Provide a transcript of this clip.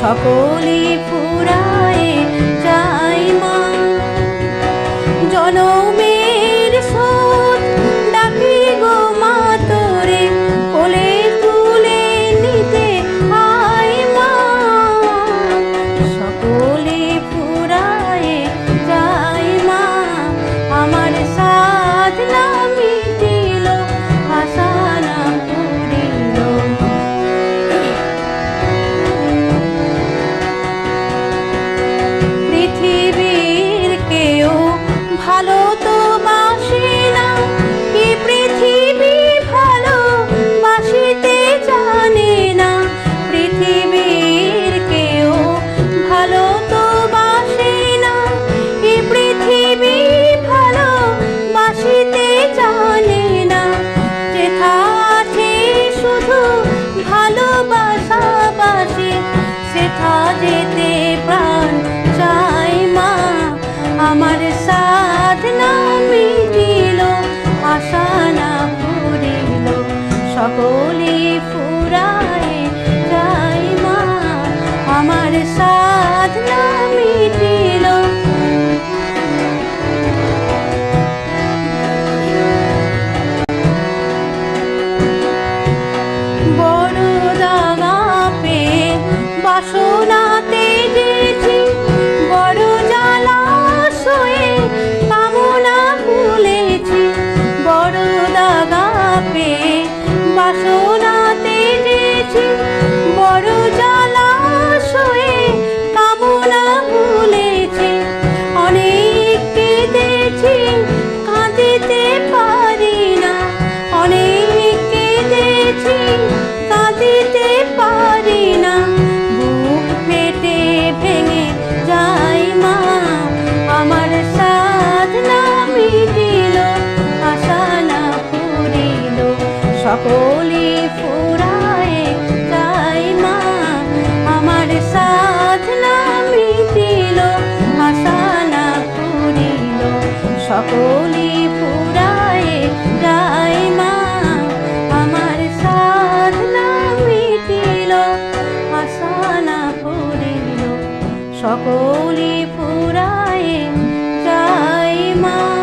সকলে ফুরায় যায় মা। জনমে happy, but so সকলে ফুরায়, তাই মা আমার সাধনা মৃতিল হাসানা পুরিল সকলে ফুরায়, তাই মা আমার সাধনা সকলে ফুরায়, তাই মা